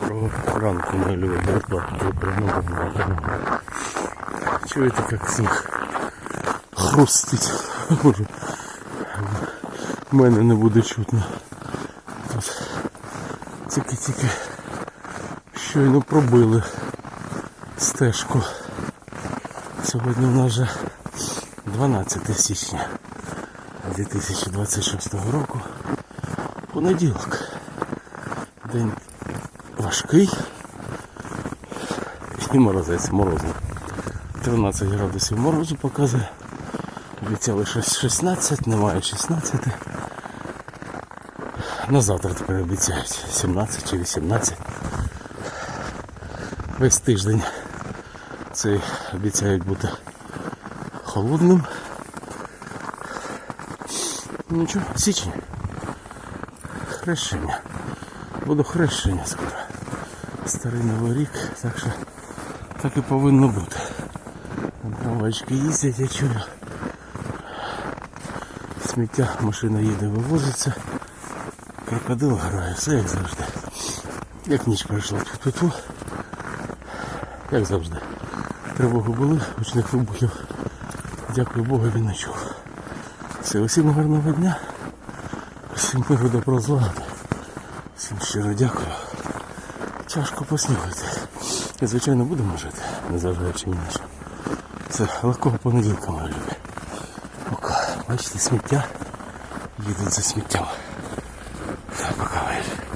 Ранку, любі братва. Доброго ранку. Чуєте, як сніг хрустить? Боже, мене не буде чутно. Тут тільки-тільки щойно пробили стежку. Сьогодні в нас вже 12 січня 2026 року. Понеділок. День важкий і морозець морозний. 13 градусів морозу показує. Обіцяли щось 16, немає 16. На завтра тепер обіцяють 17 чи 18. Весь тиждень цей обіцяють бути холодним. Нічого, січень. Хрещення. Буду хрещення скоро. Старий новий рік, так що так і повинно бути. Там Трамвайчики їздять, я чую. Сміття машина їде, вивозиться. Крокодил грає, все як завжди. Як ніч пройшла тут ту Як завжди. Тривоги були, гучних вибухів. Дякую Богу, він не чув. Все, усім гарного дня. Всім миру добро злагоди. Всім щиро дякую. Тяжко поснігати. І, звичайно, будемо жити, незважаючи ні на. Це легкого понеділка, мої люди. Пока. Бачите, сміття. Їдуть за сміттям. Пока, любі.